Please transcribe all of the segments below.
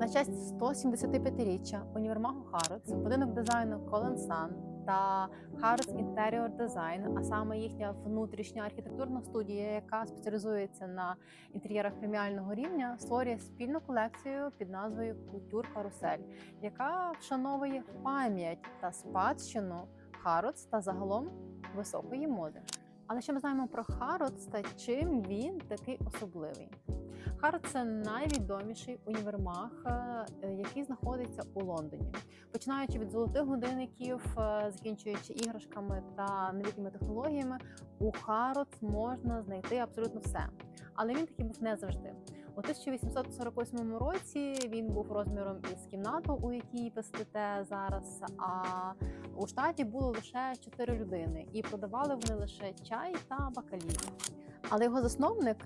На честь 175-річчя універмагу Harrods, будинок дизайну Colin Sun та Harrods Interior Design, а саме їхня внутрішня архітектурна студія, яка спеціалізується на інтер'єрах преміального рівня, створює спільну колекцію під назвою Кутюр Карусель, яка вшановує пам'ять та спадщину Harrods та загалом високої моди. Але що ми знаємо про Harrods та чим він такий особливий? Харрод це найвідоміший універмаг, е, який знаходиться у Лондоні. Починаючи від золотих годинників, е, закінчуючи іграшками та новітніми технологіями, у Харродс можна знайти абсолютно все. Але він такий був не завжди. У 1848 році він був розміром із кімнату, у якій ви зараз. А у штаті було лише 4 людини, і продавали вони лише чай та бакалію. Але його засновник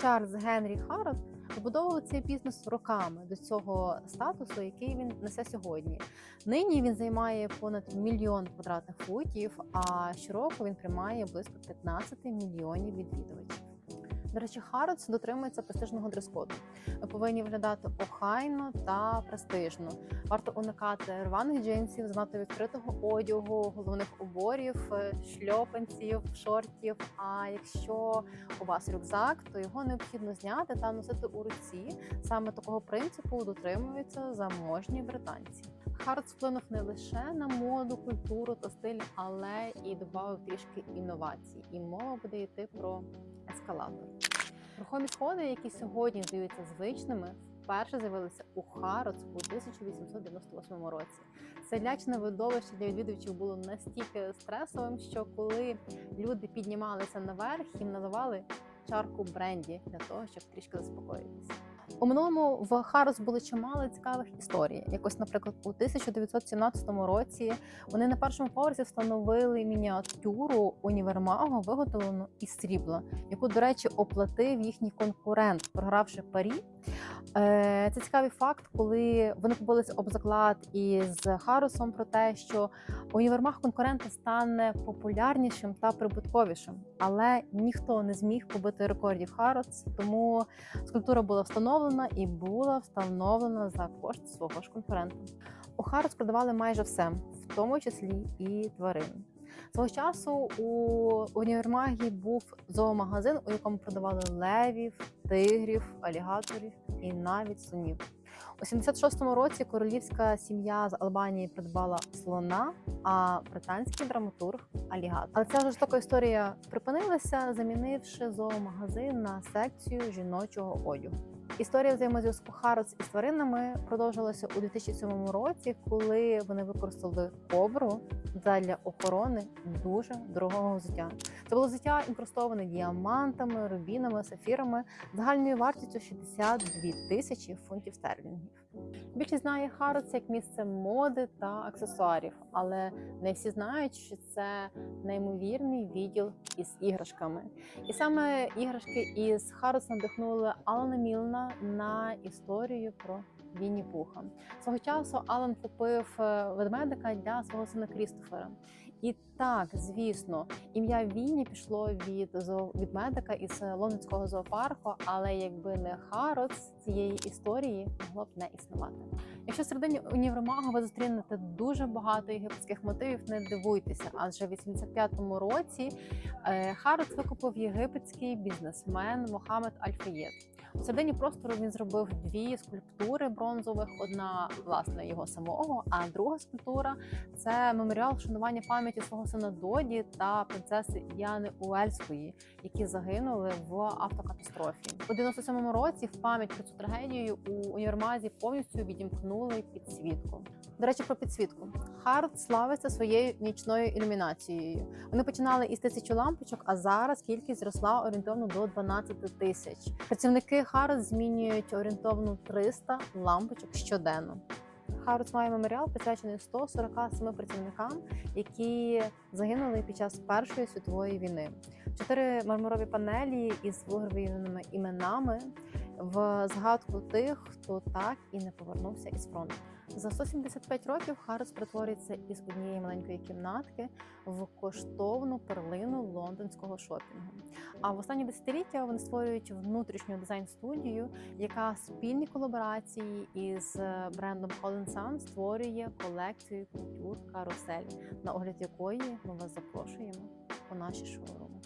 Чарльз Генрі Харрод побудовував цей бізнес роками до цього статусу, який він несе сьогодні. Нині він займає понад мільйон квадратних футів, а щороку він приймає близько 15 мільйонів відвідувачів. До речі, Харродс дотримується престижного дрес-коду. Ви повинні виглядати охайно та престижно. Варто уникати рваних джинсів, занадто відкритого одягу, головних уборів, е, шльопанців, шортів. А якщо у вас рюкзак, то його необхідно зняти та носити у руці. Саме такого принципу дотримуються заможні британці. Харродс вплинув не лише на моду, культуру та стиль, але і додав трішки інновацій. І мова буде йти про ескалатор. Рухомі сходи, які сьогодні здаються звичними, вперше з'явилися у Харродс у 1898 році. Це лячне видовище для відвідувачів було настільки стресовим, що коли люди піднімалися наверх, їм надавали чарку бренді для того, щоб трішки заспокоїтися. У минулому в Харус були чимало цікавих історій. Якось, наприклад, у 1917 році вони на першому поверсі встановили мініатюру універмагу, виготовлену із срібла, яку, до речі, оплатив їхній конкурент, програвши парі. Е, Це цікавий факт, коли вони побилися об заклад із Харросом про те, що універмаг конкурента стане популярнішим та прибутковішим, але ніхто не зміг побити рекордів Харрос, тому скульптура була встановлена і була встановлена за кошт свого ж конкурента. У Харрос продавали майже все, в тому числі і тварин. Свого часу у універмагі був зоомагазин, у якому продавали левів, тигрів, алігаторів і навіть слонів. У 76-му році королівська сім'я з Албанії придбала слона, а британський драматург алігатор. Але ця жорстока історія припинилася, замінивши зоомагазин на секцію жіночого одягу. Історія взаємозв'язку Харродс із тваринами продовжилася у 2007 році, коли вони використали кобру для охорони дуже дорогого взуття. Це було взуття інкрустоване діамантами, рубінами, сафірами загальною вартістю 62 тисячі фунтів стерлінгів. Більшість знає Харродс як місце моди та аксесуарів, але не всі знають, що це неймовірний відділ із іграшками. І саме іграшки із Харродс надихнули Алана Мілна на історію про Вінні Пуха. Свого часу Алан купив е, ведмедика для свого сина Крістофера. І так, звісно, ім'я Вінні пішло від зоо... від медика із лондонського зоопарку, але якби не Харродс, цієї історії могло б не існувати. Якщо середині універмагу ви зустрінете дуже багато єгипетських мотивів, не дивуйтеся, адже в 85-му році е, Харродс викупив єгипетський бізнесмен Мохамед Аль-Фаєд. У середині простору він зробив дві скульптури бронзових: одна власне його самого, а друга скульптура це меморіал вшанування пам'яті свого сина Доді та принцеси Діани Уельської, які загинули в автокатастрофі. У 97-му році в пам'ять про цю трагедію у універмазі повністю відімкнули підсвітку. До речі, про підсвітку. Хард славиться своєю нічною ілюмінацією. Вони починали із тисячі лампочок, а зараз кількість зросла орієнтовно до 12 тисяч. Працівники Хард змінюють орієнтовно 300 лампочок щоденно. Харродс має меморіал присвячений 147 працівникам, які загинули під час Першої світової війни. Чотири мармурові панелі із вигравійними іменами в згадку тих, хто так і не повернувся із фронту. За 175 років Харродс перетворюється із однієї маленької кімнатки в коштовну перлину лондонського шопінгу. А в останні десятиліття вони створюють внутрішню дизайн-студію, яка спільні колаборації із е, брендом Holland Sun створює колекцію кутюр карусель, на огляд якої ми вас запрошуємо у наші шоурум.